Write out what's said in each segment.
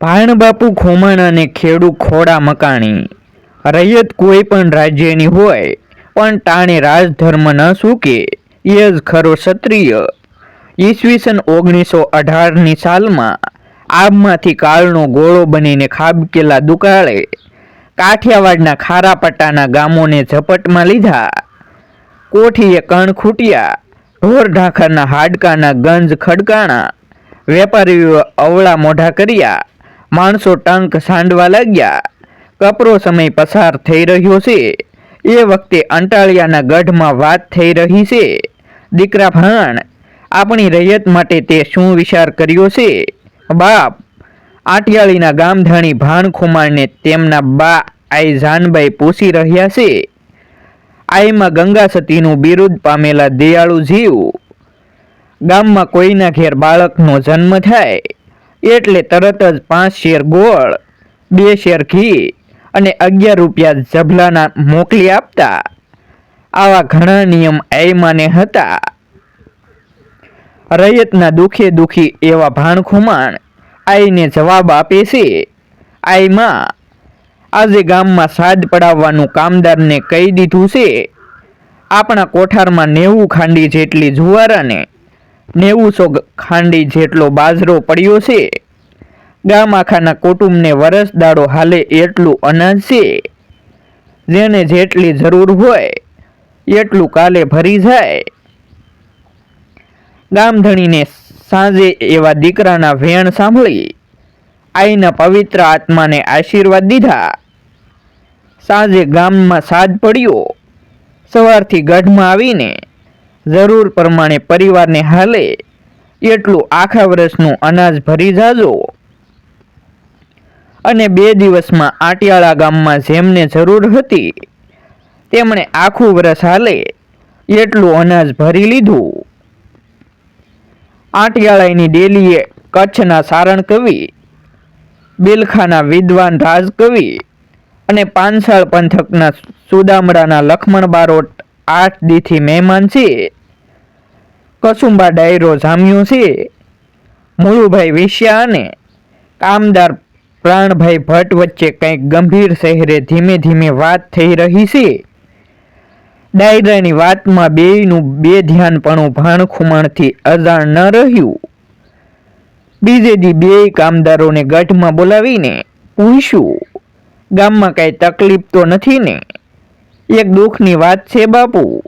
ભાણબાપુ ખોમણ અને ખેડુ ખોડા મકાણી. રૈયત કોઈ પણ રાજ્યની હોય, પણ ટાણે રાજધર્મ ન સૂકે, એ જ ખરો ક્ષત્રિય. ઈસવીસન ઓગણીસો અઢારની સાલમાં આબમાંથી કાળનો ગોળો બનીને ખાબકેલા દુકાળે કાઠિયાવાડના ખારાપટ્ટાના ગામોને ઝપટમાં લીધા. કોઠીએ કણ ખૂટ્યા, ઢોર ઢાંખરના હાડકાના ગંજ ખડકાણા, વેપારીઓ અવળા મોઢા કર્યા માણસો ટંક સાંડવા લાગ્યા. કપરો સમય પસાર થઈ રહ્યો છે. એ વખતે અંટાળિયાના ગઢમાં વાત થઈ રહી છે. દીકરા ભાણ, આપણી રૈયત માટે તે શું વિચાર કર્યો છે? બાપ, આટિયાળીના ગામધાણી ભાણ ખુમારને તેમના બા આઈ જાનભાઈ પૂછી રહ્યા છે. આઈમાં ગંગા સતીનું બિરુદ પામેલા દયાળુ જીવ. ગામમાં કોઈના ઘેર બાળકનો જન્મ થાય. એટલે તરત જ પાંચ શેર ગોળ, બે શેર ઘી અને અગિયાર રૂપિયા ઝભલાના મોકલી આપતા. આવા ઘણા નિયમ એમાને હતા. રૈયતના દુખે દુખી એવા ભાણખુમાણ આઈને જવાબ આપે છે આઈમાં આજે ગામમાં સાદ પડાવવાનું કામદારને કહી દીધું છે. આપણા કોઠારમાં નેવું ખાંડી જેટલી જુવાર અને નેવુંસો ખાંડી જેટલો બાજરો પડ્યો છે. ગામ આખાના કુટુંબને વરસ દાડો હાલે એટલું અનાજ છે. જેને જેટલી જરૂર હોય, એટલું કાલે ભરી જાય. ગામધણીને સાંજે એવા દીકરાના વેણ સાંભળી, આઈના પવિત્ર આત્માને આશીર્વાદ દીધા. સાંજે ગામમાં સાજ પડ્યો. સવારથી ગઢમાં આવીને જરૂર પ્રમાણે પરિવારને હાલે, એટલું આખા વર્ષનું અનાજ ભરી જાજો. અને બે દિવસમાં આટિયાળા ગામમાં જેમને જરૂર હતી, તેમણે આખું વર્ષ હાલે, એટલું અનાજ ભરી લીધું. આટિયાળાની ડેલીએ કચ્છના સારણ કવિ, બિલખાના વિદ્વાન રાજકવિ અને પાનસાળ પંથકના સુદામડાના લખમણ બારોટ આઠ દીથી મહેમાન છે. કસુંબા ડાયરો જામ્યું છે. મુળુભાઈ વિશ્યા અને કામદાર પ્રાણભાઈ ભટ્ટ વચ્ચે કંઈક ગંભીર શહેરે ધીમે ધીમે વાત થઈ રહી છે. ડાયરાની વાતમાં બેયનું બે ધ્યાનપણું ભાણખુમાણથી અજાણ ન રહ્યું. બીજે દી બેય કામદારોને ગઢમાં બોલાવીને પૂછ્યું, ગામમાં કાંઈ તકલીફ તો નથી ને? એક દુઃખની વાત છે બાપુ.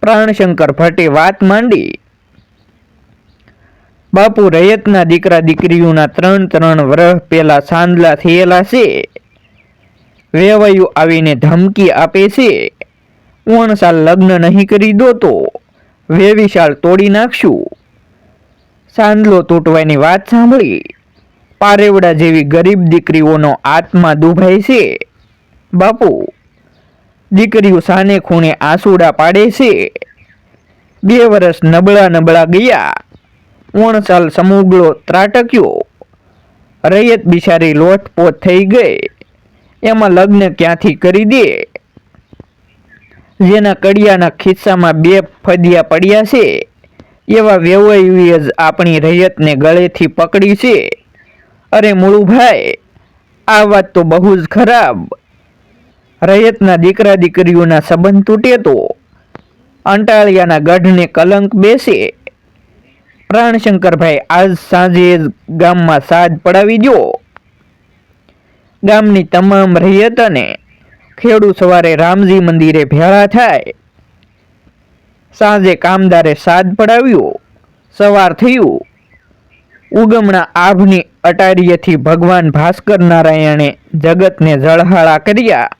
પ્રાણશંકર ભટ્ટે વાત માંડી. બાપુ રયતના દીકરા દીકરીઓના ત્રણ ત્રણ વર્ષ પહેલા સાંદલા થયેલા છે. વેવાયું આવીને ધમકી આપે છે. ઓણસાલ લગ્ન નહીં કરી દો તો વેવિશાળ તોડી નાખશું. સાંદલો તૂટવાની વાત સાંભળી. પારેવડા જેવી ગરીબ દીકરીઓનો આત્મા દુભાય છે. બાપુ દીકરીઓ સાને ખૂણે આંસુડા પાડે છે. બે વર્ષ નબળા નબળા ગયા. ઓણ સમુગલો ત્રાટક્યો. રૈયત બિચારી લોટપોટ થઈ ગઈ. એમાં લગ્ન ક્યાંથી કરી દે? જેના કડિયાના ખિસ્સામાં બે ફદિયા પડ્યા છે. એવા વ્યવહારીએ જ આપણી રૈયતને ગળેથી પકડી છે. અરે મુળુભાઈ, આ વાત તો બહુ જ ખરાબ. રૈયતના દીકરા દીકરીઓના સંબંધ તૂટે તો અંટાળિયાના ગઢને કલંક બેસે. પ્રાણશંકરભાઈ આજ સાંજે ગામમાં સાજ પડાવી દો ગામની તમામ રૈયત અને ખેડૂ સવારે રામજી મંદિરે ભેળા થાય. સાંજે કામદારે સાદ પડાવ્યો. સવાર થયું. ઉગમણા આભની અટારીએથી ભગવાન ભાસ્કર નારાયણે જગતને જળહાળા કર્યા.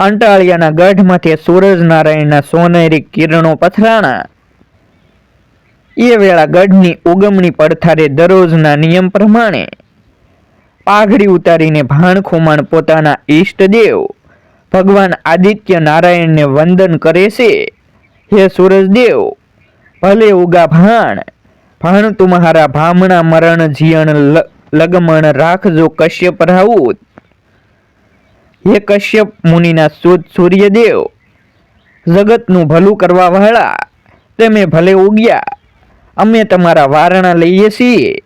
અંટાળિયાના ગઢમાંથી સૂરજનારાયણના સોનેરી કિરણો પથરાણા. એ વેળા ગઢની ઉગમણી પડથારે દરરોજના નિયમ પ્રમાણે પાઘડી ઉતારીને ભાણ પોતાના ઈષ્ટદેવ ભગવાન આદિત્ય નારાયણને વંદન કરે છે. હે સૂરજદેવ, ભલે ઉગા ભાણ ભાણ તુમ્હારા ભામણા મરણ જીયણ લગમણ રાખજો કશ્યપ રાઉત. હે કશ્યપ મુનિના શોધ સૂર્યદેવ, જગતનું ભલું કરવા વાળા તમે ભલે ઉગ્યા, અમે તમારા વારણા લઈએ છીએ.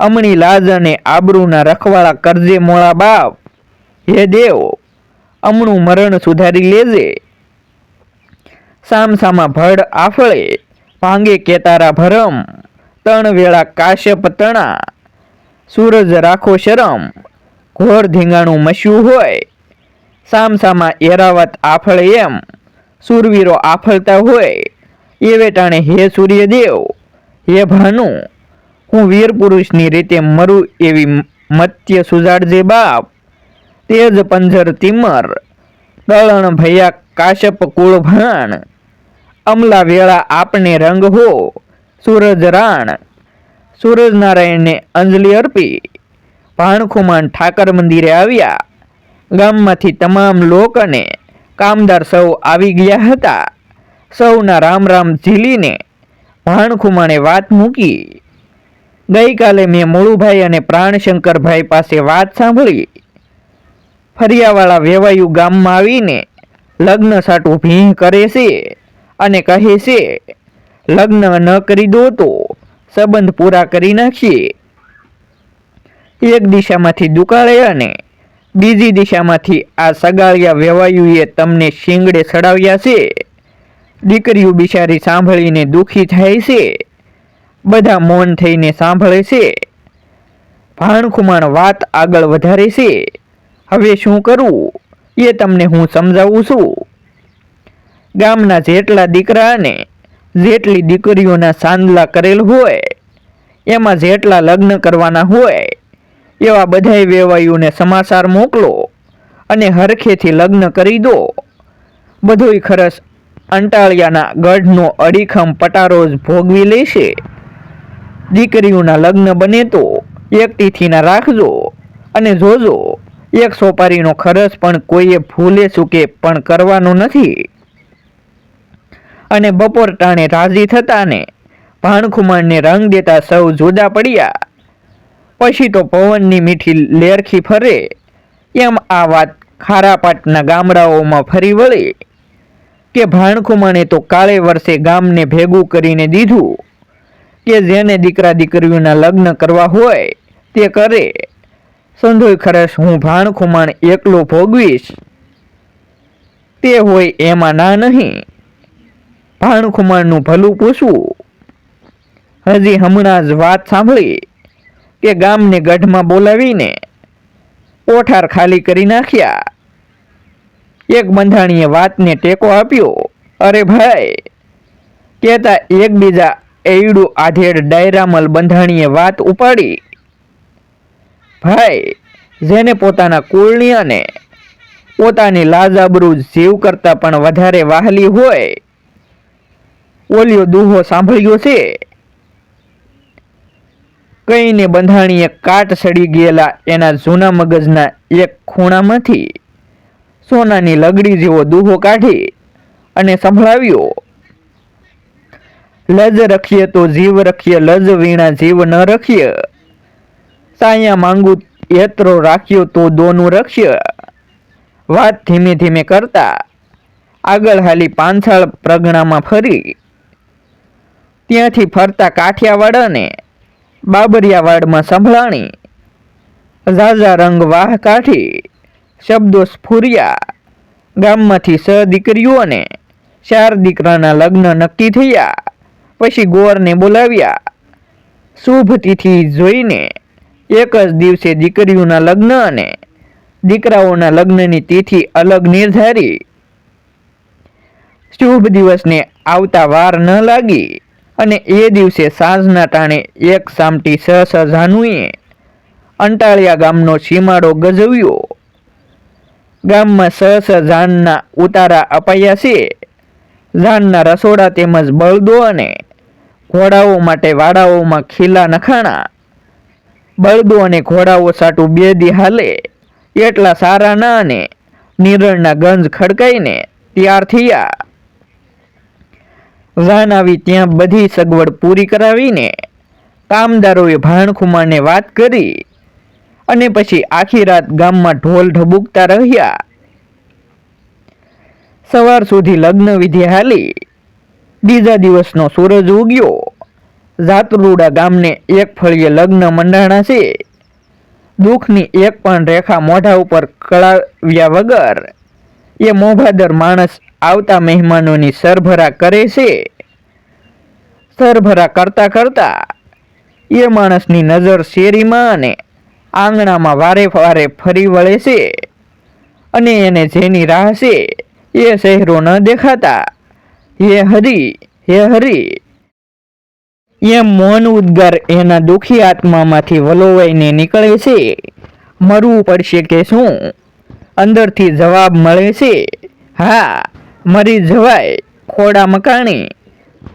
અમણી લાજ અને આબરૂના રખવાળા કરજે મોળા બાપ. હે દેવ, અમણું મરણ સુધારી લેજે. સામસામા ભડ આફળે, ભાંગે કેતારા ભરમ. તણ વેળા કાશ્યપ તણા. સૂરજ રાખો શરમ. ઘોર ધીંગાણું મસ્યું હોય. સામસામા એરાવત આફળે એમ. સુરવીરો આફળતા હોય. એ વેટાણે હે સૂર્યદેવ, હે ભાનુ, હું વીર પુરુષની રીતે મરું એવી મત્ય સુજાડજે બાપ. તેજ પંજર તિમર દળણ ભૈયા કાશ્યપ કુળ ભાણ અમલા વેળા આપને રંગ હો, સૂરજ રાણ. સૂરજ નારાયણને અંજલિ અર્પી. ભાણખુમાન ઠાકર મંદિરે આવ્યા. ગામમાંથી તમામ લોક અને કામદાર સૌ આવી ગયા હતા. સૌના રામ રામ ઝીલીને ભાણખુમાણે વાત મૂકી. ગઈકાલે મેં મોળુભાઈ અને પ્રાણશંકરભાઈ પાસે વાત સાંભળી. ફરિયાવાળા વેવાયુ ગામમાં આવીને લગ્ન સાટું ભીં કરે છે અને કહે છે, લગ્ન ન કરી દો તો સંબંધ પૂરા કરી નાખીએ. એક દિશામાંથી દુકાળે અને બીજી દિશામાંથી આ સગાળિયા વેવાયુએ તમને શિંગડે સડાવ્યા છે. દીકરીઓ બિચારી સાંભળીને દુઃખી થાય છે. બધા મૌન થઈને સાંભળે છે. ભાણખુમાણ વાત આગળ વધારે છે. હવે શું કરવું એ તમને હું સમજાવું છું. ગામના જેટલા દીકરા અને જેટલી દીકરીઓના સાંદલા કરેલ હોય, એમાં જેટલા લગ્ન કરવાના હોય એવા બધાય વેવાયુને સમાચાર મોકલો અને હરખેથી લગ્ન કરી દો. બધોય ખરસ અંટાળિયાના ગઢનો અડીખમ પટારો જ ભોગવી લેશે. દીકરીઓના લગ્ન બને તો એક તિથિના રાખજો અને જોજો, એક સોપારીનો ખરસ પણ કોઈએ ભૂલે ચૂકે પણ કરવાનો નથી. અને બપોર ટાણે રાજી થતાને ભાણખુમાણને રંગ દેતા સૌ જુદા પડ્યા. પછી તો પવનની મીઠી લેરખી ફરે. એમ આ વાત ખારાપાટના ગામડાઓમાં ફરી વળે કે ભાણખુમાણે તો કાળે વર્ષે ગામને ભેગું કરીને દીધું કે જેને દીકરા દીકરીઓના લગ્ન કરવા હોય તે કરે. સંધોય ખરસ હું ભાણખુમાણ એકલો ભોગવીશ. તે હોય એમાં ના નહીં. ભાણખુમાણનું ભલું પૂછવું. હજી હમણાં જ વાત સાંભળી. કે ગામને ગઢમાં બોલાવીને કોઠાર ખાલી કરી નાખ્યા. એક બંધાણીએ વાતને ટેકો આપ્યો. અરે ભાઈ, કહેતા એકબીજા એયડું આધેડ ડાયરામલ બંધાણીએ વાત ઉપાડી. ભાઈ, જેને પોતાના કુળની અને પોતાની લાજાબરૂ જીવ કરતાં પણ વધારે વાહલી હોય, ઓલિયો દુહો સાંભળ્યો છે. કહીને બંધાણીએ કાટ સડી ગયેલા એના જૂના મગજના એક ખૂણામાંથી સોનાની લગડી જેવો દુહો કાઢી અને સંભળાવ્યો, લજ રખીએ તો જીવ રખીએ, લજ વીણા જીવ ન રખીએ. સાયા માંગુ એત્રો રાખ્યો તો દોનું રક્ષ્ય વાત ધીમે ધીમે કરતા આગળ હાલી પાંછાળ પ્રગણામાં ફરી. ત્યાંથી ફરતા કાઠિયાવાડ બાબરિયાવાડમાં સંભળાણી ઝાઝા રંગ વાહ કાઢી, શબ્દો સ્ફુર્યા. ગામમાંથી સ દીકરીઓ અને ચાર દીકરાના લગ્ન નક્કી થયા. પછી ગોરને બોલાવ્યા. શુભ તિથિ જોઈને એક જ દિવસે દીકરીઓના લગ્ન અને દીકરાઓના લગ્નની તિથિ અલગ નિર્ધારી. શુભ દિવસને આવતા વાર ન લાગી. અને એ દિવસે સાંજના ટાણે એક સામટી સ સ જાનુએ અંટાળિયા ગામનો સીમાડો ગજવ્યો. ગામમાં સ સ જાનના ઉતારા અપાયા છે. જાનના રસોડા તેમજ બળદો અને ઘોડાઓ માટે વાડાઓમાં ખીલા નખાણા. બળદો અને ઘોડાઓ સાટું બે દી હાલે. એટલા સારા ના અને નિરણના ગંજ ખડકાઈને ત્યાર થયા. વાન આવી ત્યાં બધી સગવડ પૂરી કરાવીને કામદારોએ ભાણખુમાને વાત કરી અને પછી આખી રાત ગામમાં ઢોલ ઢબુકતા રહ્યા. સવાર સુધી લગ્ન વિધિ હાલી. બીજા દિવસનો સૂરજ ઉગ્યો. જાતરુડા ગામને એક ફળીએ લગ્ન મંડાણા છે. દુઃખની એક પણ રેખા મોઢા ઉપર કળાવ્યા વગર એ મોભાદર માણસ આવતા મહેમાનોની સરભરા કરે છે. સરભરા કરતા કરતા એ માણસની નજર શેરીમાં અને આંગણામાં વારે વારે ફરી વળે છે. અને એને જેની રાહ છે એ શહેરો ન દેખાતા. હે હરી હે હરી. એમ મૌન ઉદ્ગાર એના દુઃખી આત્મામાંથી વલોવાઈને નીકળે છે. મરવું પડશે કે શું? અંદરથી જવાબ મળે છે. હા મરી જવાય, ખોડા મકાણી.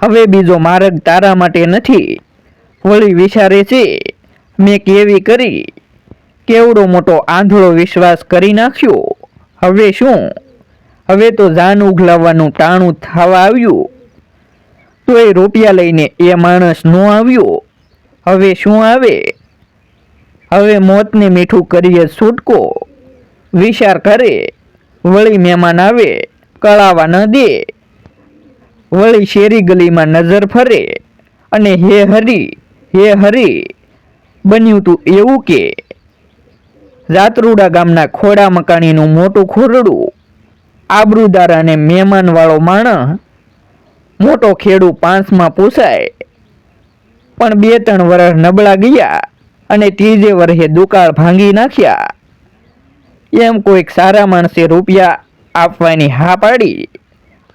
હવે બીજો માર્ગ તારા માટે નથી. વળી વિચારે છે, મેં કેવી કરી? કેવડો મોટો આંધળો વિશ્વાસ કરી નાખ્યો? હવે શું? હવે તો જાન ઉઘલાવવાનું ટાણું થવા આવ્યું. તોય રૂપિયા લઈને એ માણસ નો આવ્યો. હવે શું આવે? હવે મોતને મીઠું કરીએ છૂટકો. વિચાર કરે, વળી મહેમાન આવે. કળાવા ન દે. વળી શેરી ગલીમાં નજર ફરે અને હે હરી હે હરી, બન્યું તું એવું કે. જાતરુડા ગામના ખોડા મકાનીનું મોટું ખોરડું આબરૂદાર અને મહેમાનવાળો માણસ મોટો ખેડૂ પાંચમાં પૂછાય પણ બે ત્રણ વર્ષ નબળા ગયા અને ત્રીજે વર્ષે દુકાળ ભાંગી નાખ્યા. એમ કોઈક સારા માણસે રૂપિયા આપવાની હા પાડી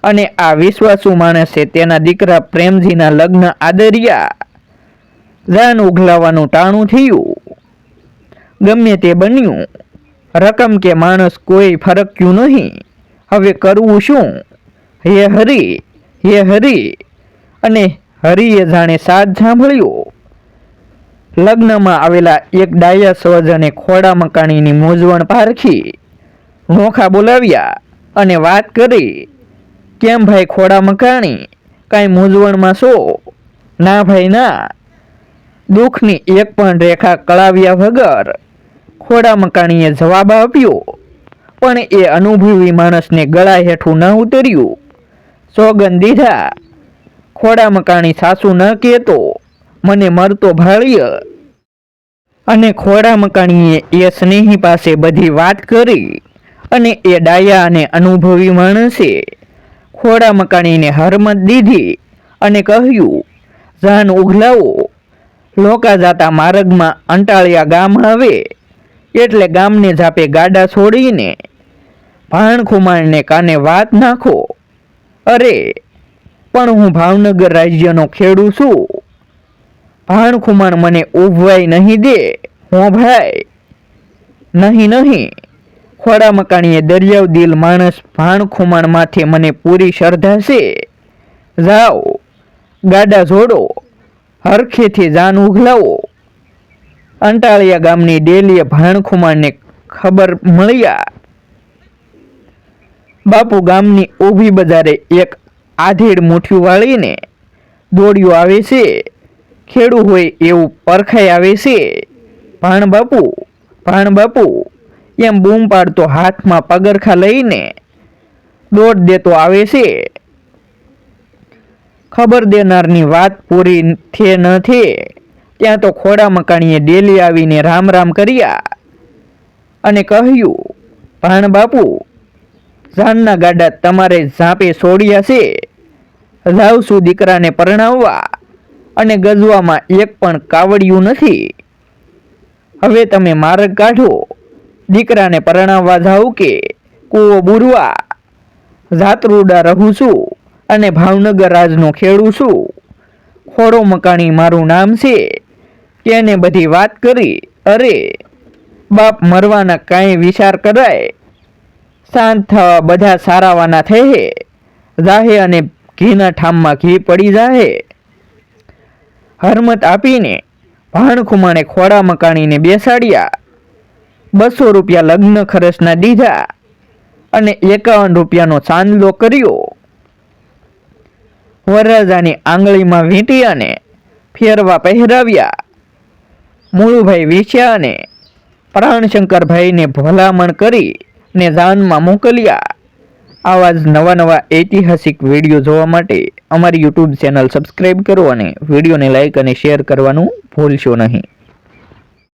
અને આ વિશ્વાસુ માણસે તેના દીકરા પ્રેમજીના લગ્ન આદર્યા. જાન ઉઘલાવાનું ટાણું થયું. ગમે તે બન્યું. રકમ કે માણસ કોઈ ફરક્યું નહીં. હવે કરવું શું? હે હરી હે હરી. અને હરિએ જાણે સાથ સાંભળ્યો. લગ્નમાં આવેલા એક ડાયા સ્વજને ખોડા મકાનીની મૂંઝવણ પારખી. નોખા બોલાવ્યા. અને વાત કરી, કેમ ભાઈ ખોડા મકાણી? કાંઈ મૂંઝવણમાં છો? ના ભાઈ, ના. દુઃખની એક પણ રેખા કળાવ્યા વગર ખોડા મકાણીએ જવાબ આપ્યો, પણ એ અનુભવી માણસને ગળા હેઠું ન ઉતર્યું. સોગન દીધા. ખોડા મકાણી સાસુ ન કહેતો. મને મરતો ભાળ્ય. અને ખોડા મકાણીએ એ સ્નેહી પાસે બધી વાત કરી અને એ ડાયા અને અનુભવી માણસે ખોડા મકાણીને હરમત દીધી અને કહ્યું, જાન ઉઘલાવો લોકા જાતા માર્ગમાં અંટાળિયા ગામ આવે, એટલે ગામને જાપે ગાડા છોડીને ભાણ ખુમાણને કાને વાત નાખો. અરે, પણ હું ભાવનગર રાજ્યનો ખેડૂ છું. ભાણ ખુમાણ મને ઉભવાય નહીં દે, હો ભાઈ નહીં નહીં. ખોડા મકાણીએ દરિયાવ દિલ માણસ ભાણ ખુમાણ માથે મને પૂરી શ્રદ્ધા જાઓ, ગાડા જોડો, હરખેથી જાન ઉઘલાવો. અંટાળિયા ગામની ડેલીએ ભાણખુમારને ખબર મળ્યા. બાપુ ગામની ઊભી બજારે એક આધેડ મુઠ્ઠી વાળીને દોડ્યું આવે છે. ખેડૂ હોય એવું પરખાઈ આવે છે. ભાણ બાપુ ભાણ બાપુ. એમ બૂમ પાડતો હાથમાં પગરખા લઈને દોડ દેતો આવે છે. ખબર દેનારની વાત પૂરી થે ન થે, ત્યાં તો ખોડા મકાણીએ ડેલી આવીને રામ રામ કર્યા અને કહ્યું, ભાણ બાપુ, જાનના ગાડા તમારે ઝાંપે છોડ્યા છે. છું દીકરાને પરણાવવા અને ગજવામાં એક પણ કાવડિયું નથી. હવે તમે માર્ગ કાઢો. દીકરાને પરણાવવા જાઉં કે કૂવો બુરવા? જાતરુડા રહું છું અને ભાવનગર રાજનો ખેડું છું. ખોડો મકાણી મારું નામ છે. તેને બધી વાત કરી? અરે, બાપ મરવાના કાંઈ વિચાર કરાય? શાંત થવા બધા સારાવાના થયે? જાહે અને ઘીના ઠામમાં ઘી પડી જાહે? હરમત આપીને ભાણ ખુમાણે ખોડા મકાણીને બેસાડ્યા. બસો રૂપિયા લગ્ન ખર્ચના દીધા અને એકાવન રૂપિયાનો ચાંદલો કર્યો. વરરાજાની આંગળીમાં વીંટી અને ફેરવા પહેરાવ્યા. મુળુભાઈ વેચ્યા અને પ્રાણશંકરભાઈને ભલામણ કરી ને જાનમાં મોકલ્યા. આવા જ નવા નવા ઐતિહાસિક વીડિયો જોવા માટે અમારી યુટ્યુબ ચેનલ સબસ્ક્રાઈબ કરો અને વિડીયોને લાઇક અને શેર કરવાનું ભૂલશો નહીં.